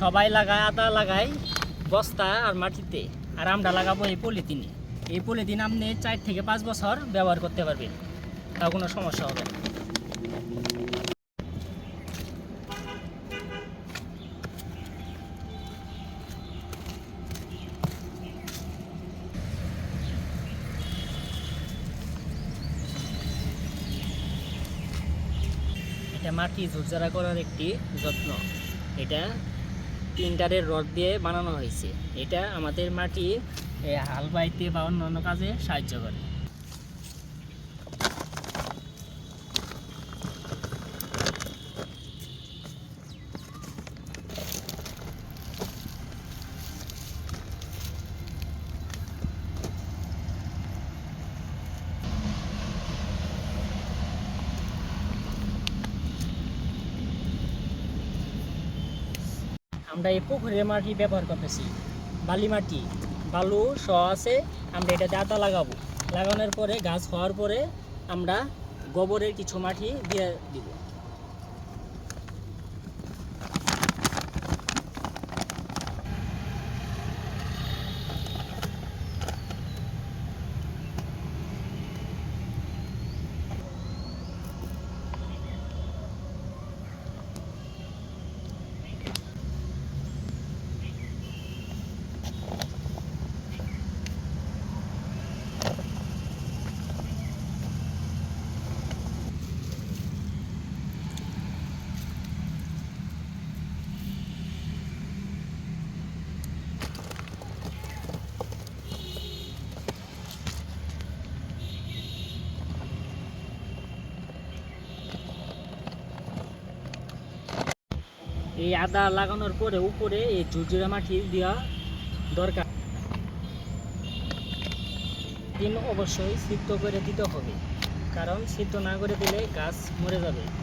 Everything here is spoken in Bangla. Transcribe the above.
সবাই লাগায়, আদা লাগায় বস্তা আর মাটিতে, আর আমরা লাগাবো এই পলিথিনে। এই পলিথিন আপনি চার থেকে পাঁচ বছর ব্যবহার করতে পারবেন তা কোনো সমস্যা হবে না। এটা মাটি ঝুরঝারা করার একটি যত্ন। এটা তিনটারের রড দিয়ে বানানো হয়েছে। এটা আমাদের মাটি হাল বাইতে বা অন্যান্য কাজে সাহায্য করে। আমরা এই পুকুরের মাটি ব্যবহার করতেছি। বালি মাটি, বালু স আছে, আমরা এটাতে আদা লাগাবো। লাগানোর পরে, গাছ হওয়ার পরে আমরা গোবরের কিছু মাটি দিয়ে দিব। এই আদা লাগানোর পরে উপরে এই ঝুরঝুরা মাটি দেওয়া দরকার। দিন অবশ্যই সিদ্ধ করে দিতে হবে, কারণ সিদ্ধ না করে দিলে গাছ মরে যাবে।